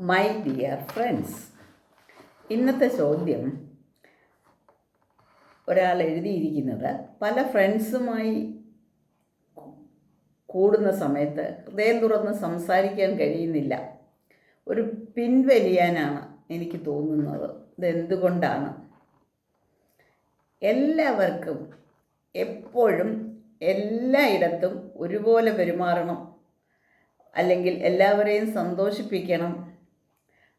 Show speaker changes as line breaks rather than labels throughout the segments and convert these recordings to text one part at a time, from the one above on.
My dear friends ഇന്നത്തെ ചോദ്യം ഒരാൾ എഴുതിയിരിക്കുന്നത് പല ഫ്രണ്ട്സുമായി കൂടുന്ന സമയത്ത് ഹൃദയം തുറന്ന് സംസാരിക്കാൻ കഴിയുന്നില്ല. ഒരു പിൻവലിയാനാണ് എനിക്ക് തോന്നുന്നത്. ഇതെന്തുകൊണ്ടാണ്? എല്ലാവർക്കും എപ്പോഴും എല്ലായിടത്തും ഒരുപോലെ പെരുമാറണം. അല്ലെങ്കിൽ എല്ലാവരെയും സന്തോഷിപ്പിക്കണം.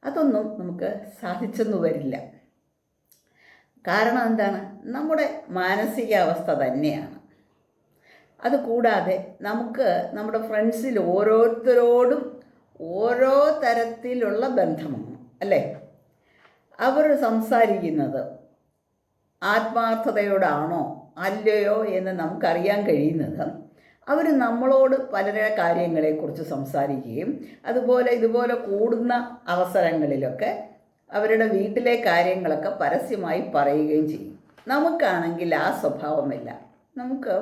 അതൊന്നും നമുക്ക് സാധിച്ചെന്നു വരില്ല. കാരണം എന്താണ്? നമ്മുടെ മാനസികാവസ്ഥ തന്നെയാണ്. അതുകൂടാതെ നമുക്ക് നമ്മുടെ ഫ്രണ്ട്സിൽ ഓരോരുത്തരോടും ഓരോ തരത്തിലുള്ള ബന്ധമാണ് അല്ലേ? അവർ സംസാരിക്കുന്നത് ആത്മാർത്ഥതയോടാണോ അല്ലയോ എന്ന് നമുക്കറിയാൻ കഴിയുന്നത് അവർ നമ്മളോട് പല കാര്യങ്ങളെക്കുറിച്ച് സംസാരിക്കുകയും അതുപോലെ ഇതുപോലെ കൂടുന്ന അവസരങ്ങളിലൊക്കെ അവരുടെ വീട്ടിലെ കാര്യങ്ങളൊക്കെ പരസ്യമായി പറയുകയും ചെയ്യും. നമുക്കാണെങ്കിൽ ആ സ്വഭാവമില്ല. നമുക്ക്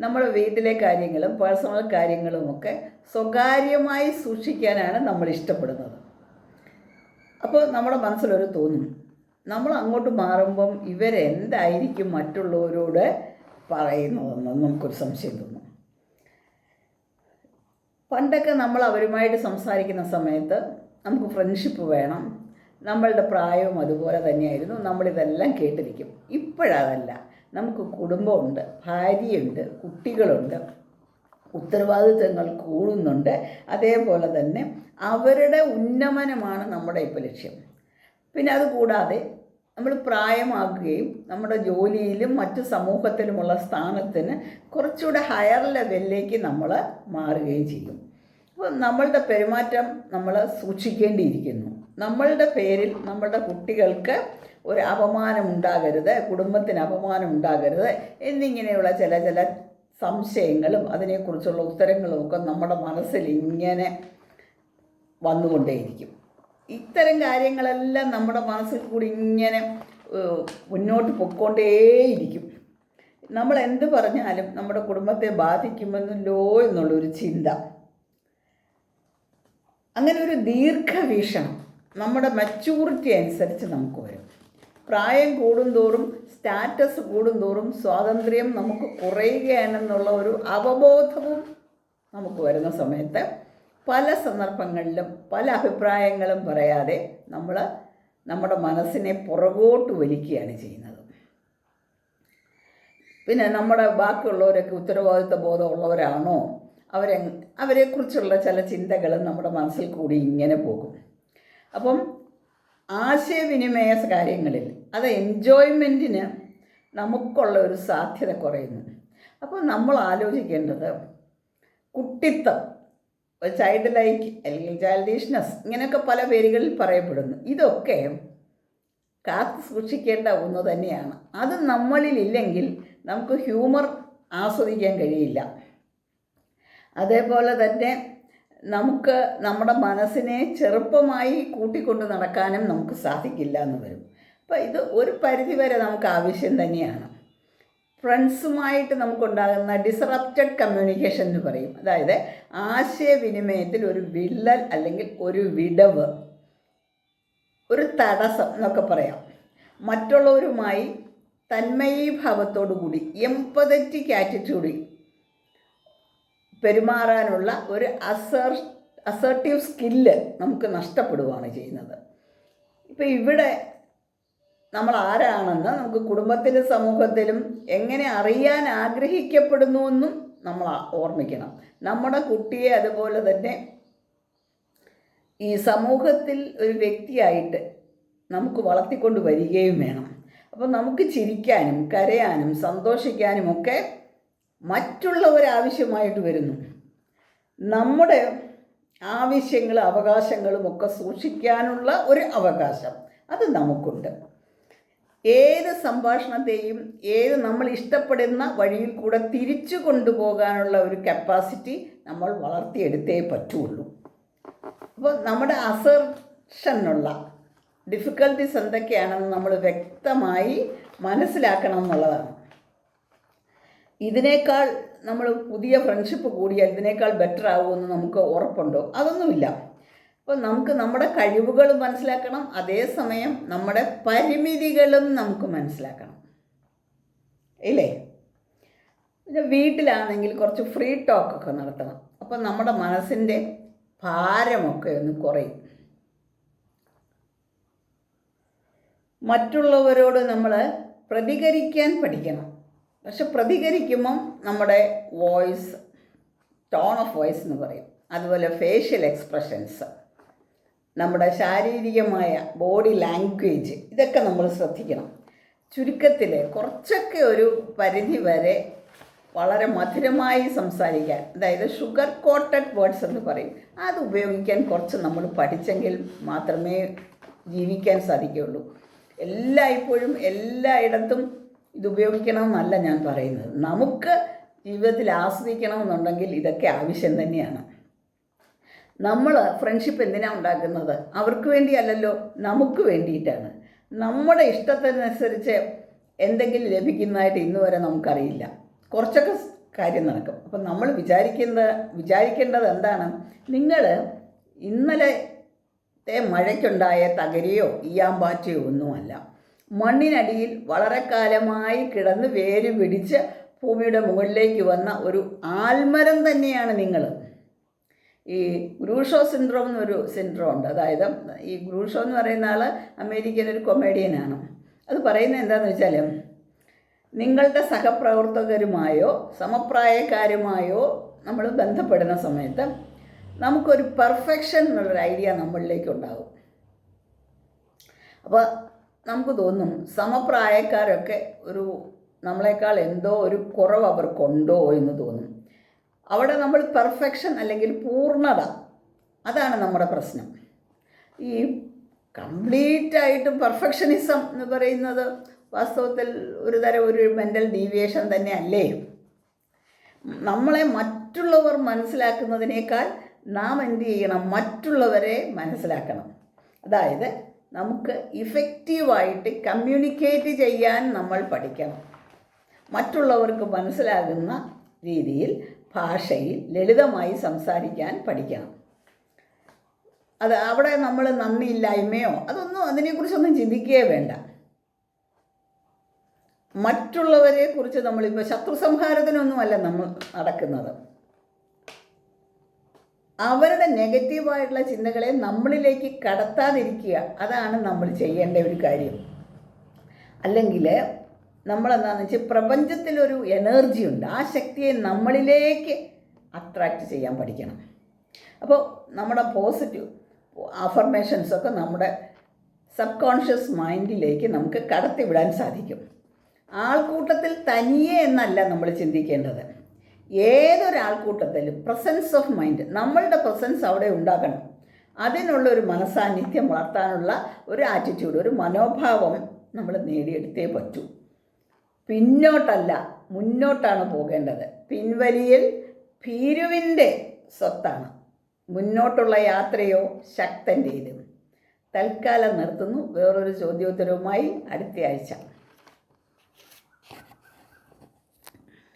നമ്മുടെ വീട്ടിലെ കാര്യങ്ങളും പേഴ്സണൽ കാര്യങ്ങളുമൊക്കെ സ്വകാര്യമായി സൂക്ഷിക്കാനാണ് നമ്മൾ ഇഷ്ടപ്പെടുന്നത്. അപ്പോൾ നമ്മുടെ മനസ്സിലൊരു തോന്നും നമ്മൾ അങ്ങോട്ട് മാറുമ്പം ഇവരെന്തായിരിക്കും മറ്റുള്ളവരോട് പറയുന്നതെന്ന് നമുക്കൊരു സംശയം തോന്നും. പണ്ടൊക്കെ നമ്മൾ അവരുമായിട്ട് സംസാരിക്കുന്ന സമയത്ത് നമുക്ക് ഫ്രണ്ട്ഷിപ്പ് വേണം. നമ്മളുടെ പ്രായവും അതുപോലെ തന്നെയായിരുന്നു. നമ്മളിതെല്ലാം കേട്ടിരിക്കും. ഇപ്പോഴതല്ല. നമുക്ക് കുടുംബമുണ്ട് ഭാര്യയുണ്ട് കുട്ടികളുണ്ട് ഉത്തരവാദിത്തങ്ങൾ കൂടുന്നുണ്ട്. അതേപോലെ തന്നെ അവരുടെ ഉന്നമനമാണ് നമ്മുടെ ഇപ്പോൾ ലക്ഷ്യം. പിന്നെ അതുകൂടാതെ നമ്മൾ പ്രായമാകുകയും നമ്മുടെ ജോലിയിലും മറ്റു സമൂഹത്തിലുമുള്ള സ്ഥാനത്തിന് കുറച്ചുകൂടെ ഹയർ ലെവലിലേക്ക് നമ്മൾ മാറുകയും ചെയ്യും. അപ്പോൾ നമ്മളുടെ പെരുമാറ്റം നമ്മൾ സൂക്ഷിക്കേണ്ടിയിരിക്കുന്നു. നമ്മളുടെ പേരിൽ നമ്മളുടെ കുട്ടികൾക്ക് ഒരു അപമാനം ഉണ്ടാകരുത് കുടുംബത്തിന് അപമാനം ഉണ്ടാകരുത് എന്നിങ്ങനെയുള്ള ചില ചില സംശയങ്ങളും അതിനെക്കുറിച്ചുള്ള ഉത്തരങ്ങളും ഒക്കെ നമ്മുടെ മനസ്സിൽ ഇങ്ങനെ വന്നുകൊണ്ടേയിരിക്കും. ഇത്തരം കാര്യങ്ങളെല്ലാം നമ്മുടെ മനസ്സിൽ കൂടി ഇങ്ങനെ മുന്നോട്ട് പൊക്കോണ്ടേയിരിക്കും നമ്മൾ എന്ത് പറഞ്ഞാലും നമ്മുടെ കുടുംബത്തെ ബാധിക്കുമെന്നല്ലോ എന്നുള്ളൊരു ചിന്ത. അങ്ങനെ ഒരു ദീർഘവീക്ഷണം നമ്മുടെ മെച്ചൂറിറ്റി അനുസരിച്ച് നമുക്ക് വരും. പ്രായം കൂടുന്തോറും സ്റ്റാറ്റസ് കൂടുന്തോറും സ്വാതന്ത്ര്യം നമുക്ക് കുറയുകയാണെന്നുള്ള ഒരു അവബോധവും നമുക്ക് വരുന്ന സമയത്ത് പല സന്ദർഭങ്ങളിലും പല അഭിപ്രായങ്ങളും പറയാതെ നമ്മൾ നമ്മുടെ മനസ്സിനെ പുറകോട്ട് വലിക്കുകയാണ് ചെയ്യുന്നത്. പിന്നെ നമ്മുടെ ബാക്കിയുള്ളവരൊക്കെ ഉത്തരവാദിത്വ ബോധമുള്ളവരാണോ? അവരെ അവരെക്കുറിച്ചുള്ള ചില ചിന്തകളും നമ്മുടെ മനസ്സിൽ കൂടി ഇങ്ങനെ പോകും. അപ്പം ആശയവിനിമയ കാര്യങ്ങളിൽ അത് എൻജോയ്മെന്റിന് നമുക്കുള്ള ഒരു സാധ്യത കുറയുന്നു. അപ്പോൾ നമ്മൾ ആലോചിക്കേണ്ടത് കുട്ടിത്തം ചൈൽഡ് ലൈക്ക് അല്ലെങ്കിൽ ചൈൽഡിഷ്നെസ് ഇങ്ങനെയൊക്കെ പല പേരുകളിൽ പറയപ്പെടുന്നു. ഇതൊക്കെ കാത്തു സൂക്ഷിക്കേണ്ട ഒന്ന് തന്നെയാണ്. അത് നമ്മളിലില്ലെങ്കിൽ നമുക്ക് ഹ്യൂമർ ആസ്വദിക്കാൻ കഴിയില്ല. അതേപോലെ തന്നെ നമുക്ക് നമ്മുടെ മനസ്സിനെ ചെറുപ്പമായി കൂട്ടിക്കൊണ്ട് നടക്കാനും നമുക്ക് സാധിക്കില്ല എന്ന് വരും. അപ്പോൾ ഇത് ഒരു പരിധിവരെ നമുക്ക് ആവശ്യം തന്നെയാണ്. ഫ്രണ്ട്സുമായിട്ട് നമുക്കുണ്ടാകുന്ന ഡിസറപ്റ്റഡ് കമ്മ്യൂണിക്കേഷൻ എന്ന് പറയും. അതായത് ആശയവിനിമയത്തിൽ ഒരു വിള്ളൽ അല്ലെങ്കിൽ ഒരു വിടവ് ഒരു തടസ്സം എന്നൊക്കെ പറയാം. മറ്റുള്ളവരുമായി തന്മയീഭാവത്തോടു കൂടി എംപതറ്റിക് ആറ്റിറ്റ്യൂഡിൽ പെരുമാറാനുള്ള ഒരു അസർ അസർട്ടീവ് സ്കില്ല് നമുക്ക് നഷ്ടപ്പെടുകയാണ് ചെയ്യുന്നത്. ഇപ്പോൾ ഇവിടെ നമ്മൾ ആരാണെന്ന് നമുക്ക് കുടുംബത്തിലും സമൂഹത്തിലും എങ്ങനെ അറിയാൻ ആഗ്രഹിക്കപ്പെടുന്നു എന്നും നമ്മൾ ഓർമ്മിക്കണം. നമ്മുടെ കുട്ടിയെ അതുപോലെ തന്നെ ഈ സമൂഹത്തിൽ ഒരു വ്യക്തിയായിട്ട് നമുക്ക് വളർത്തിക്കൊണ്ട് വരികയും വേണം. അപ്പോൾ നമുക്ക് ചിരിക്കാനും കരയാനും സന്തോഷിക്കാനും ഒക്കെ മറ്റുള്ളവർ ആവശ്യമായിട്ട് വരുന്നു. നമ്മുടെ ആവശ്യങ്ങളും അവകാശങ്ങളും ഒക്കെ സൂക്ഷിക്കാനുള്ള ഒരു അവകാശം അത് നമുക്കുണ്ട്. ഏത് സംഭാഷണത്തെയും ഏത് നമ്മൾ ഇഷ്ടപ്പെടുന്ന വഴിയിൽ കൂടെ തിരിച്ചു കൊണ്ടുപോകാനുള്ള ഒരു കപ്പാസിറ്റി നമ്മൾ വളർത്തിയെടുത്തേ പറ്റുള്ളൂ. അപ്പോൾ നമ്മുടെ അസർഷനുള്ള ഡിഫിക്കൽട്ടീസ് എന്തൊക്കെയാണെന്ന് നമ്മൾ വ്യക്തമായി മനസ്സിലാക്കണം എന്നുള്ളതാണ്. ഇതിനേക്കാൾ നമ്മൾ പുതിയ ഫ്രണ്ട്ഷിപ്പ് കൂടിയാൽ ഇതിനേക്കാൾ ബെറ്റർ ആവുമെന്ന് നമുക്ക് ഉറപ്പുണ്ടോ? അതൊന്നുമില്ല. അപ്പോൾ നമുക്ക് നമ്മുടെ കഴിവുകൾ മനസ്സിലാക്കണം അതേസമയം നമ്മുടെ പരിമിതികളും നമുക്ക് മനസ്സിലാക്കണം. ഇല്ലേ? വീട്ടിലാണെങ്കിൽ കുറച്ച് ഫ്രീ ടോക്കൊക്കെ നടത്തണം. അപ്പം നമ്മുടെ മനസ്സിന്റെ ഭാരമൊക്കെ ഒന്ന് കുറയും. മറ്റുള്ളവരോട് നമ്മൾ പ്രതികരിക്കാൻ പഠിക്കണം. പക്ഷെ പ്രതികരിക്കുമ്പം നമ്മുടെ വോയിസ് ടോൺ ഓഫ് വോയിസ് എന്ന് പറയും. അതുപോലെ ഫേഷ്യൽ എക്സ്പ്രഷൻസ് നമ്മുടെ ശാരീരികമായ ബോഡി ലാംഗ്വേജ് ഇതൊക്കെ നമ്മൾ ശ്രദ്ധിക്കണം. ചുരുക്കത്തിൽ കുറച്ചൊക്കെ ഒരു പരിധി വരെ വളരെ മധുരമായി സംസാരിക്കാൻ അതായത് ഷുഗർ കോട്ടഡ് വേർഡ്സ് എന്ന് പറയും. അത് ഉപയോഗിക്കാൻ കുറച്ച് നമ്മൾ പഠിച്ചെങ്കിൽ മാത്രമേ ജീവിക്കാൻ സാധിക്കുകയുള്ളൂ. എല്ലായ്പ്പോഴും എല്ലായിടത്തും ഇത് ഉപയോഗിക്കണമെന്നല്ല ഞാൻ പറയുന്നത്. നമുക്ക് ജീവിതത്തിൽ ആസ്വദിക്കണമെന്നുണ്ടെങ്കിൽ ഇതൊക്കെ ആവശ്യം തന്നെയാണ്. നമ്മൾ ഫ്രണ്ട്ഷിപ്പ് എന്തിനാണ് ഉണ്ടാക്കുന്നത്? അവർക്ക് വേണ്ടിയല്ലല്ലോ നമുക്ക് വേണ്ടിയിട്ടാണ്. നമ്മുടെ ഇഷ്ടത്തിനനുസരിച്ച് എന്തെങ്കിലും ലഭിക്കുന്നതായിട്ട് ഇന്ന് വരെ നമുക്കറിയില്ല. കുറച്ചൊക്കെ കാര്യം നടക്കും. അപ്പം നമ്മൾ വിചാരിക്കുന്നത് വിചാരിക്കേണ്ടത് എന്താണ്? നിങ്ങൾ ഇന്നലത്തെ മഴയ്ക്കുണ്ടായ തകരയോ ഈയാമ്പാറ്റയോ ഒന്നുമല്ല. മണ്ണിനടിയിൽ വളരെ കാലമായി കിടന്ന് വേര് പിടിച്ച് ഭൂമിയുടെ മുകളിലേക്ക് വന്ന ഒരു ആൽമരം തന്നെയാണ് നിങ്ങൾ. ഈ ഗ്രൂഷോ സിൻഡ്രോം എന്നൊരു സിൻഡ്രോം ഉണ്ട് അതായത് ഈ ഗ്രൂഷോ എന്ന് പറയുന്ന ആൾ അമേരിക്കൻ ഒരു കൊമേഡിയനാണ് അത് പറയുന്നത് എന്താണെന്ന് വെച്ചാൽ നിങ്ങളുടെ സഹപ്രവർത്തകരുമായോ സമപ്രായക്കാരുമായോ നമ്മൾ ബന്ധപ്പെടുന്ന സമയത്ത് നമുക്കൊരു പെർഫെക്ഷൻ എന്നുള്ളൊരു ഐഡിയ നമ്മളിലേക്ക് ഉണ്ടാകും അപ്പോൾ നമുക്ക് തോന്നും സമപ്രായക്കാരൊക്കെ ഒരു നമ്മളെക്കാൾ എന്തോ ഒരു കുറവ് അവർക്കുണ്ടോ എന്ന് തോന്നും. അവിടെ നമ്മൾ പെർഫെക്ഷൻ അല്ലെങ്കിൽ പൂർണത അതാണ് നമ്മുടെ പ്രശ്നം. ഈ കംപ്ലീറ്റ് ആയിട്ട് പെർഫെക്ഷനിസം എന്ന് പറയുന്നത് വാസ്തവത്തിൽ ഒരു തരം ഒരു മെന്റൽ ഡീവിയേഷൻ തന്നെ അല്ലേ നമ്മളെ മറ്റുള്ളവർ മനസ്സിലാക്കുന്നതിനേക്കാൾ നാം എന്ത് ചെയ്യണം? മറ്റുള്ളവരെ മനസ്സിലാക്കണം. അതായത് നമുക്ക് ഇഫക്റ്റീവായിട്ട് കമ്മ്യൂണിക്കേറ്റ് ചെയ്യാൻ നമ്മൾ പഠിക്കണം. മറ്റുള്ളവർക്ക് മനസ്സിലാകുന്ന രീതിയിൽ ഭാഷയിൽ ലളിതമായി സംസാരിക്കാൻ പഠിക്കണം. അത് അവിടെ നമ്മൾ നന്ദിയില്ലായ്മയോ അതൊന്നും അതിനെക്കുറിച്ചൊന്നും ചിന്തിക്കുകയേ വേണ്ട. മറ്റുള്ളവരെ കുറിച്ച് നമ്മളിപ്പോൾ ശത്രു സംഹാരത്തിനൊന്നുമല്ല നമ്മൾ നടക്കുന്നത്. അവരുടെ നെഗറ്റീവായിട്ടുള്ള ചിന്തകളെ നമ്മളിലേക്ക് കടത്താതിരിക്കുക അതാണ് നമ്മൾ ചെയ്യേണ്ട ഒരു കാര്യം. അല്ലെങ്കിൽ നമ്മളെന്താണെന്ന് വെച്ചാൽ പ്രപഞ്ചത്തിലൊരു എനർജി ഉണ്ട്. ആ ശക്തിയെ നമ്മളിലേക്ക് അട്രാക്റ്റ് ചെയ്യാൻ പഠിക്കണം. അപ്പോൾ നമ്മുടെ പോസിറ്റീവ് അഫർമേഷൻസൊക്കെ നമ്മുടെ സബ് കോൺഷ്യസ് മൈൻഡിലേക്ക് നമുക്ക് കടത്തിവിടാൻ സാധിക്കും. ആൾക്കൂട്ടത്തിൽ തനിയെ എന്നല്ല നമ്മൾ ചിന്തിക്കേണ്ടത്. ഏതൊരാൾക്കൂട്ടത്തിലും പ്രസൻസ് ഓഫ് മൈൻഡ് നമ്മളുടെ പ്രസൻസ് അവിടെ ഉണ്ടാകണം. അതിനുള്ള ഒരു മനസാന്നിധ്യം വളർത്താനുള്ള ഒരു ആറ്റിറ്റ്യൂഡ് ഒരു മനോഭാവം നമ്മൾ നേടിയെടുത്തേ പറ്റൂ. പിന്നോട്ടല്ല മുന്നോട്ടാണ് പോകേണ്ടത്. പിൻവലിയിൽ ഭീരുവിന്റെ സ്വത്താണ്. മുന്നോട്ടുള്ള യാത്രയോ ശക്തന്റേതും. തൽക്കാലം നിർത്തുന്നു. വേറൊരു ചോദ്യോത്തരവുമായി അടുത്ത ആഴ്ച